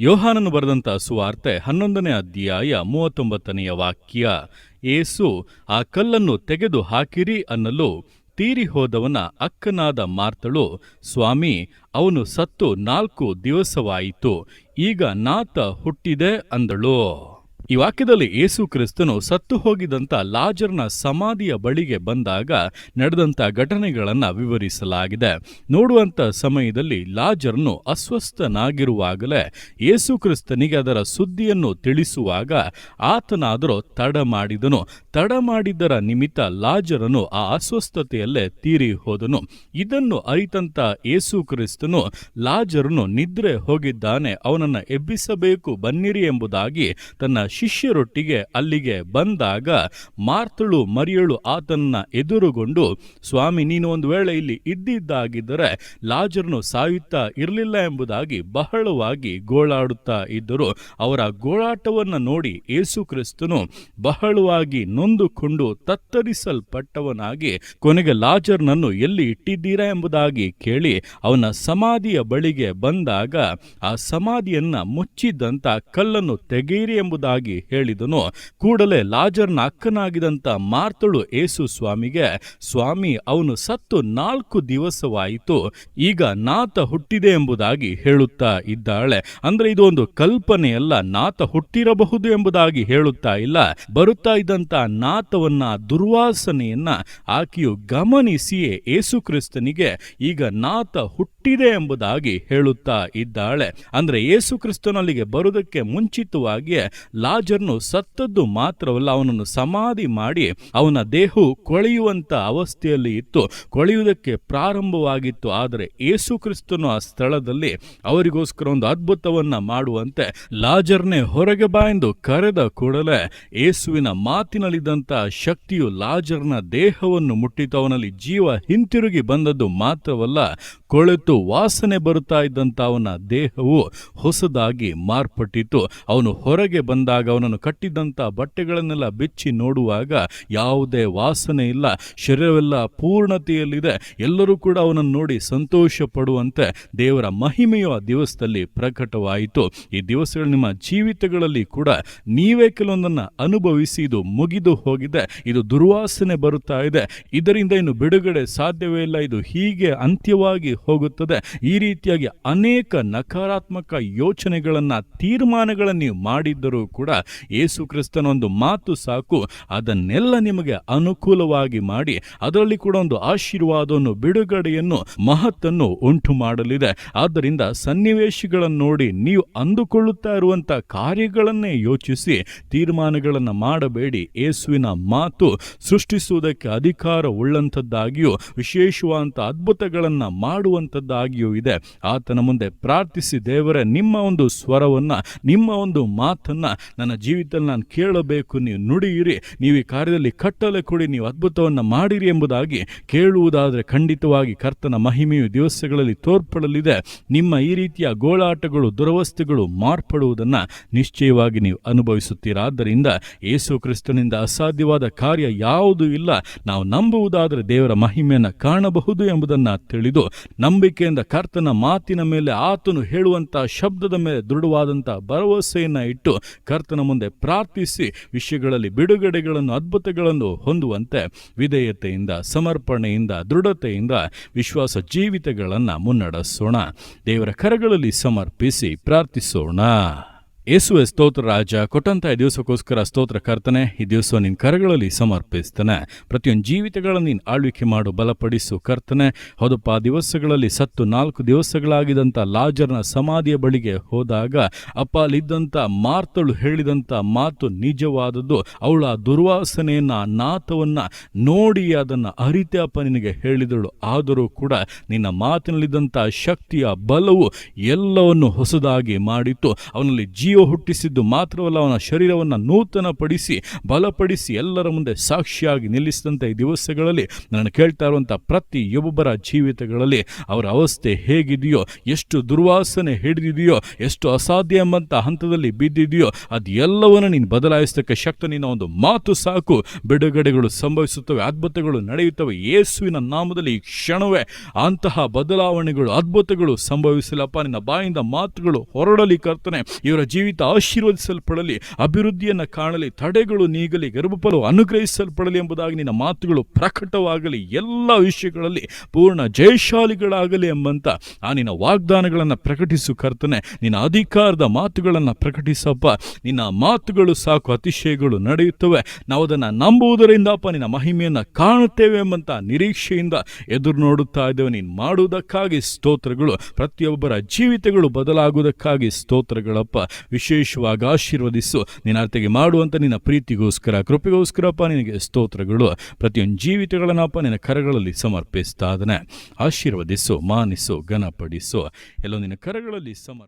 ಯೋಹಾನನು ಬರೆದಂಥ ಸುವಾರ್ತೆ ಹನ್ನೊಂದನೇ ಅಧ್ಯಾಯ ಮೂವತ್ತೊಂಬತ್ತನೆಯ ವಾಕ್ಯ, ಏಸು, ಆ ಕಲ್ಲನ್ನು ತೆಗೆದು ಹಾಕಿರಿ ಅನ್ನಲು ತೀರಿ ಹೋದವನ ಅಕ್ಕನಾದ ಮಾರ್ತಳು ಸ್ವಾಮಿ, ಅವನು ಸತ್ತು ನಾಲ್ಕು ದಿವಸವಾಯಿತು, ಈಗ ನಾತ ಹುಟ್ಟಿದೆ ಅಂದಳು. ಈ ವಾಕ್ಯದಲ್ಲಿ ಯೇಸು ಕ್ರಿಸ್ತನು ಸತ್ತು ಹೋಗಿದಂತ ಲಾಜರ್ನ ಸಮಾಧಿಯ ಬಳಿಗೆ ಬಂದಾಗ ನಡೆದಂತ ಘಟನೆಗಳನ್ನ ವಿವರಿಸಲಾಗಿದೆ. ನೋಡುವಂತ ಸಮಯದಲ್ಲಿ ಲಾಜರ್ನು ಅಸ್ವಸ್ಥನಾಗಿರುವಾಗಲೇ ಯೇಸು ಕ್ರಿಸ್ತನಿಗೆ ಅದರ ಸುದ್ದಿಯನ್ನು ತಿಳಿಸುವಾಗ ಆತನಾದರೂ ತಡ ಮಾಡಿದನು. ತಡ ಮಾಡಿದ್ದರ ನಿಮಿತ್ತ ಲಾಜರನು ಆ ಅಸ್ವಸ್ಥತೆಯಲ್ಲೇ ತೀರಿ ಹೋದನು. ಇದನ್ನು ಅರಿತಂತ ಯೇಸು ಕ್ರಿಸ್ತನು ಲಾಜರನು ನಿದ್ರೆ ಹೋಗಿದ್ದಾನೆ, ಅವನನ್ನು ಎಬ್ಬಿಸಬೇಕು ಬನ್ನಿರಿ ಎಂಬುದಾಗಿ ತನ್ನ ಶಿಷ್ಯರೊಟ್ಟಿಗೆ ಅಲ್ಲಿಗೆ ಬಂದಾಗ ಮಾರ್ತಳು ಮರಿಯಳು ಆತನನ್ನ ಎದುರುಗೊಂಡು, ಸ್ವಾಮಿ, ನೀನು ಒಂದು ವೇಳೆ ಇಲ್ಲಿ ಇದ್ದಿದ್ದಾಗಿದ್ದರೆ ಲಾಜರ್ನು ಸಾಯುತ್ತಾ ಇರಲಿಲ್ಲ ಎಂಬುದಾಗಿ ಬಹಳವಾಗಿ ಗೋಳಾಡುತ್ತಾ ಇದ್ದರು. ಅವರ ಗೋಳಾಟವನ್ನು ನೋಡಿ ಯೇಸು ಕ್ರಿಸ್ತನು ಬಹಳವಾಗಿ ನೊಂದುಕೊಂಡು ತತ್ತರಿಸಲ್ಪಟ್ಟವನಾಗಿ, ಕೊನೆಗೆ ಲಾಜರ್ನನ್ನು ಎಲ್ಲಿ ಇಟ್ಟಿದ್ದೀರಾ ಎಂಬುದಾಗಿ ಕೇಳಿ ಅವನ ಸಮಾಧಿಯ ಬಳಿಗೆ ಬಂದಾಗ, ಆ ಸಮಾಧಿಯನ್ನ ಮುಚ್ಚಿದ್ದಂತ ಕಲ್ಲನ್ನು ತೆಗೆಯಿರಿ ಎಂಬುದಾಗಿ ಹೇಳಿದನು, ಕೂಡಲೇ ಲಾಜರ್ನ ಅಕ್ಕನಾಗಿದಂತ ಮಾರ್ತಳು ಏಸು ಸ್ವಾಮಿಗೆ, ಸ್ವಾಮಿ, ಅವನು ಸತ್ತು ನಾಲ್ಕು ದಿವಸವಾಯಿತು, ಈಗ ನಾತ ಹುಟ್ಟಿದೆ ಎಂಬುದಾಗಿ ಹೇಳುತ್ತಾ ಇದ್ದಾಳೆ. ಅಂದ್ರೆ ಇದು ಒಂದು ಕಲ್ಪನೆಯಲ್ಲ ನಾತ ಹುಟ್ಟಿರಬಹುದು ಎಂಬುದಾಗಿ ಹೇಳುತ್ತಾ ಇಲ್ಲ. ಬರುತ್ತಾ ಇದ್ದಂತ ನಾತವನ್ನ, ದುರ್ವಾಸನೆಯನ್ನ ಆಕೆಯು ಗಮನಿಸಿಯೇ ಏಸು ಕ್ರಿಸ್ತನಿಗೆ, ಈಗ ನಾತ ಹುಟ್ಟಿದೆ ಎಂಬುದಾಗಿ ಹೇಳುತ್ತಾ ಇದ್ದಾಳೆ. ಅಂದ್ರೆ ಏಸು ಕ್ರಿಸ್ತನಲ್ಲಿಗೆ ಬರುವುದಕ್ಕೆ ಮುಂಚಿತವಾಗಿಯೇ ಲಾಜರ್ನು ಸತ್ತದ್ದು ಮಾತ್ರವಲ್ಲ, ಅವನನ್ನು ಸಮಾಧಿ ಮಾಡಿ ಅವನ ದೇಹವು ಕೊಳೆಯುವಂತ ಅವಸ್ಥೆಯಲ್ಲಿ ಇತ್ತು. ಕೊಳೆಯುವುದಕ್ಕೆ ಪ್ರಾರಂಭವಾಗಿತ್ತು. ಆದರೆ ಯೇಸು ಕ್ರಿಸ್ತನು ಆ ಸ್ಥಳದಲ್ಲಿ ಅವರಿಗೋಸ್ಕರ ಒಂದು ಅದ್ಭುತವನ್ನ ಮಾಡುವಂತೆ ಲಾಜರ್ನೇ ಹೊರಗೆ ಬಾ ಎಂದು ಕರೆದ ಕೂಡಲೇ ಏಸುವಿನ ಮಾತಿನಲ್ಲಿದ್ದಂಥ ಶಕ್ತಿಯು ಲಾಜರ್ನ ದೇಹವನ್ನು ಮುಟ್ಟಿತು. ಅವನಲ್ಲಿ ಜೀವ ಹಿಂತಿರುಗಿ ಬಂದದ್ದು ಮಾತ್ರವಲ್ಲ, ಕೊಳೆತು ವಾಸನೆ ಬರುತ್ತಾ ಇದ್ದಂಥ ಅವನ ದೇಹವು ಹೊಸದಾಗಿ ಮಾರ್ಪಟ್ಟಿತು ಅವನು ಹೊರಗೆ ಬಂದಾಗ ಅವನನ್ನು ಕಟ್ಟಿದ್ದಂಥ ಬಟ್ಟೆಗಳನ್ನೆಲ್ಲ ಬಿಚ್ಚಿ ನೋಡುವಾಗ ಯಾವುದೇ ವಾಸನೆ ಇಲ್ಲ. ಶರೀರವೆಲ್ಲ ಪೂರ್ಣತೆಯಲ್ಲಿದೆ. ಎಲ್ಲರೂ ಕೂಡ ಅವನನ್ನು ನೋಡಿ ಸಂತೋಷ ಪಡುವಂತೆ ದೇವರ ಮಹಿಮೆಯು ಆ ದಿವಸದಲ್ಲಿ ಪ್ರಕಟವಾಯಿತು. ಈ ದಿವಸಗಳು ನಿಮ್ಮ ಜೀವಿತಗಳಲ್ಲಿ ಕೂಡ ನೀವೇ ಕೆಲವೊಂದನ್ನು ಅನುಭವಿಸಿ ಇದು ಮುಗಿದು ಹೋಗಿದೆ. ಇದು ದುರ್ವಾಸನೆ ಬರುತ್ತಾ ಇದೆ. ಇದರಿಂದ ಇನ್ನು ಬಿಡುಗಡೆ ಸಾಧ್ಯವೇ ಇಲ್ಲ. ಇದು ಹೀಗೆ ಅಂತ್ಯವಾಗಿ ಹೋಗುತ್ತದೆ. ಈ ರೀತಿಯಾಗಿ ಅನೇಕ ನಕಾರಾತ್ಮಕ ಯೋಚನೆಗಳನ್ನು, ತೀರ್ಮಾನಗಳನ್ನು ನೀವು ಮಾಡಿದ್ದರೂ ಕೂಡ ಯೇಸು ಕ್ರಿಸ್ತನ ಒಂದು ಮಾತು ಸಾಕು, ಅದನ್ನೆಲ್ಲ ನಿಮಗೆ ಅನುಕೂಲವಾಗಿ ಮಾಡಿ, ಅದರಲ್ಲಿ ಕೂಡ ಒಂದು ಆಶೀರ್ವಾದವನ್ನು, ಬಿಡುಗಡೆಯನ್ನು, ಮಹತ್ತನ್ನು ಉಂಟು ಮಾಡಲಿದೆ ಆದ್ದರಿಂದ ಸನ್ನಿವೇಶಗಳನ್ನು ನೋಡಿ, ನೀವು ಅಂದುಕೊಳ್ಳುತ್ತಾ ಇರುವಂತ ಕಾರ್ಯಗಳನ್ನೇ ಯೋಚಿಸಿ, ತೀರ್ಮಾನಗಳನ್ನು ಮಾಡಬೇಡಿ. ಯೇಸುವಿನ ಮಾತು ಸೃಷ್ಟಿಸುವುದಕ್ಕೆ ಅಧಿಕಾರ ಉಳ್ಳಂಥದ್ದಾಗಿಯೂ ವಿಶೇಷವಾದಂಥ ಅದ್ಭುತಗಳನ್ನ ಮಾಡುವಂಥದ್ದಾಗಿಯೂ ಇದೆ. ಆತನ ಮುಂದೆ ಪ್ರಾರ್ಥಿಸಿ, ದೇವರ, ನಿಮ್ಮ ಒಂದು ಸ್ವರವನ್ನ, ನಿಮ್ಮ ಒಂದು ಮಾತನ್ನ ನನ್ನ ಜೀವಿತದಲ್ಲಿ ನಾನು ಕೇಳಬೇಕು, ನೀವು ನುಡಿಯಿರಿ, ನೀವು ಈ ಕಾರ್ಯದಲ್ಲಿ ಕಟ್ಟಲೆ ಕೊಡಿ, ನೀವು ಅದ್ಭುತವನ್ನು ಮಾಡಿರಿ ಎಂಬುದಾಗಿ ಕೇಳುವುದಾದರೆ ಖಂಡಿತವಾಗಿ ಕರ್ತನ ಮಹಿಮೆಯು ದಿವಸಗಳಲ್ಲಿ ತೋರ್ಪಡಲಿದೆ. ನಿಮ್ಮ ಈ ರೀತಿಯ ಗೋಳಾಟಗಳು, ದುರವಸ್ಥೆಗಳು ಮಾರ್ಪಡುವುದನ್ನು ನಿಶ್ಚಯವಾಗಿ ನೀವು ಅನುಭವಿಸುತ್ತೀರಾ? ಆದ್ದರಿಂದ ಯೇಸು ಕ್ರಿಸ್ತನಿಂದ ಅಸಾಧ್ಯವಾದ ಕಾರ್ಯ ಯಾವುದೂ ಇಲ್ಲ. ನಾವು ನಂಬುವುದಾದರೆ ದೇವರ ಮಹಿಮೆಯನ್ನು ಕಾಣಬಹುದು ಎಂಬುದನ್ನು ತಿಳಿದು ನಂಬಿಕೆಯಿಂದ ಕರ್ತನ ಮಾತಿನ ಮೇಲೆ ಆತನು ಹೇಳುವಂತಹ ಶಬ್ದದ ಮೇಲೆ ದೃಢವಾದಂತಹ ಭರವಸೆಯನ್ನು ಇಟ್ಟು ಕರ್ತನ ಮುಂದೆ ಪ್ರಾರ್ಥಿಸಿ ವಿಷಯಗಳಲ್ಲಿ ಬಿಡುಗಡೆಗಳನ್ನು, ಅದ್ಭುತಗಳನ್ನು ಹೊಂದುವಂತೆ ವಿಧೇಯತೆಯಿಂದ, ಸಮರ್ಪಣೆಯಿಂದ, ದೃಢತೆಯಿಂದ ವಿಶ್ವಾಸ ಜೀವಿತಗಳನ್ನು ಮುನ್ನಡೆಸೋಣ. ದೇವರ ಕರಗಳಲ್ಲಿ ಸಮರ್ಪಿಸಿ ಪ್ರಾರ್ಥಿಸೋಣ. ಯೇಸುವೆ ಸ್ತೋತ್ರ ರಾಜ ಕೊಟ್ಟಂತ ಈ ದಿವಸಕ್ಕೋಸ್ಕರ ಸ್ತೋತ್ರ ಕರ್ತನೆ, ಈ ದಿವಸ ನಿನ್ನ ಕರಗಳಲ್ಲಿ ಸಮರ್ಪಿಸ್ತಾನೆ. ಪ್ರತಿಯೊಂದು ಜೀವಿತಗಳನ್ನು ನೀನು ಆಳ್ವಿಕೆ ಮಾಡು, ಬಲಪಡಿಸು ಕರ್ತನೆ. ಹೌದಪ್ಪ ದಿವಸಗಳಲ್ಲಿ ಸತ್ತು ನಾಲ್ಕು ದಿವಸಗಳಾಗಿದ್ದಂಥ ಲಾಜರ್ನ ಸಮಾಧಿಯ ಬಳಿಗೆ ಹೋದಾಗ ಅಪ್ಪ ಅಲ್ಲಿದ್ದಂಥ ಮಾರ್ತಳು ಹೇಳಿದಂಥ ಮಾತು ನಿಜವಾದದ್ದು. ಅವಳ ದುರ್ವಾಸನೆಯನ್ನ, ಆ ನಾತವನ್ನ ನೋಡಿ ಅದನ್ನು ಅರಿತೆ ಅಪ್ಪ ನಿನಗೆ ಹೇಳಿದಳು. ಆದರೂ ಕೂಡ ನಿನ್ನ ಮಾತಿನಲ್ಲಿದ್ದಂಥ ಶಕ್ತಿಯ ಬಲವು ಎಲ್ಲವನ್ನು ಹೊಸದಾಗಿ ಮಾಡಿತ್ತು. ಅವನಲ್ಲಿ ಜೀವ ಹುಟ್ಟಿಸಿದ್ದು ಮಾತ್ರವಲ್ಲ, ಅವನ ಶರೀರವನ್ನು ನೂತನಪಡಿಸಿ, ಬಲಪಡಿಸಿ ಎಲ್ಲರ ಮುಂದೆ ಸಾಕ್ಷಿಯಾಗಿ ನಿಲ್ಲಿಸಿದಂಥ ಈ ದಿವಸಗಳಲ್ಲಿ ನಾನು ಕೇಳ್ತಾ ಇರುವಂಥ ಪ್ರತಿಯೊಬ್ಬರ ಜೀವಿತಗಳಲ್ಲಿ ಅವರ ಅವಸ್ಥೆ ಹೇಗಿದೆಯೋ, ಎಷ್ಟು ದುರ್ವಾಸನೆ ಹಿಡಿದಿದೆಯೋ, ಎಷ್ಟು ಅಸಾಧ್ಯ ಎಂಬಂಥ ಹಂತದಲ್ಲಿ ಬಿದ್ದಿದೆಯೋ ಅದೆಲ್ಲವನ್ನು ನೀನು ಬದಲಾಯಿಸ್ತಕ್ಕ ಶಕ್ತಿ, ನಿನ್ನ ಒಂದು ಮಾತು ಸಾಕು. ಬಿಡುಗಡೆಗಳು ಸಂಭವಿಸುತ್ತವೆ, ಅದ್ಭುತಗಳು ನಡೆಯುತ್ತವೆ. ಯೇಸುವಿನ ನಾಮದಲ್ಲಿ ಈ ಕ್ಷಣವೇ ಅಂತಹ ಬದಲಾವಣೆಗಳು, ಅದ್ಭುತಗಳು ಸಂಭವಿಸಲಪ್ಪ ನಿನ್ನ ಬಾಯಿಂದ ಮಾತುಗಳು ಹೊರಡಲಿ ಕರ್ತನೆ. ಇವರ ಜೀವಿತ ಆಶೀರ್ವದಿಸಲ್ಪಡಲಿ, ಅಭಿವೃದ್ಧಿಯನ್ನು ಕಾಣಲಿ, ತಡೆಗಳು ನೀಗಲಿ, ಗರ್ಭಫಲವು ಅನುಗ್ರಹಿಸಲ್ಪಡಲಿ ಎಂಬುದಾಗಿ ನಿನ್ನ ಮಾತುಗಳು ಪ್ರಕಟವಾಗಲಿ, ಎಲ್ಲ ವಿಷಯಗಳಲ್ಲಿ ಪೂರ್ಣ ಜಯಶಾಲಿಗಳಾಗಲಿ ಎಂಬಂತ ಆ ನಿನ್ನ ವಾಗ್ದಾನಗಳನ್ನು ಪ್ರಕಟಿಸು ಕರ್ತನೆ. ನಿನ್ನ ಅಧಿಕಾರದ ಮಾತುಗಳನ್ನು ಪ್ರಕಟಿಸಪ್ಪ. ನಿನ್ನ ಮಾತುಗಳು ಸಾಕು ಅತಿಶಯಗಳು ನಡೆಯುತ್ತವೆ. ನಾವು ಅದನ್ನು ನಂಬುವುದರಿಂದಪ್ಪ ನಿನ್ನ ಮಹಿಮೆಯನ್ನು ಕಾಣುತ್ತೇವೆ ಎಂಬಂತ ನಿರೀಕ್ಷೆಯಿಂದ ಎದುರು ನೋಡುತ್ತಾ ಇದ್ದೇವೆ. ನೀನು ಮಾಡುವುದಕ್ಕಾಗಿ ಸ್ತೋತ್ರಗಳು, ಪ್ರತಿಯೊಬ್ಬರ ಜೀವಿತಗಳು ಬದಲಾಗುವುದಕ್ಕಾಗಿ ಸ್ತೋತ್ರಗಳಪ್ಪ. ವಿಶೇಷವಾಗಿ ಆಶೀರ್ವದಿಸು. ನಿನ್ನ ಮಾಡುವಂಥ ನಿನ್ನ ಪ್ರೀತಿಗೋಸ್ಕರ, ಕೃಪೆಗೋಸ್ಕರಪ್ಪ ನಿನಗೆ ಸ್ತೋತ್ರಗಳು. ಪ್ರತಿಯೊಂದು ಜೀವಿತಗಳನ್ನಪ್ಪ ನಿನ್ನ ಕರಗಳಲ್ಲಿ ಸಮರ್ಪಿಸ್ತಾ ಇದ್ದಾನೆ. ಆಶೀರ್ವದಿಸು, ಮಾನಿಸು, ಘನಪಡಿಸು. ಎಲ್ಲೋ ನಿನ್ನ ಕರಗಳಲ್ಲಿ ಸಮರ್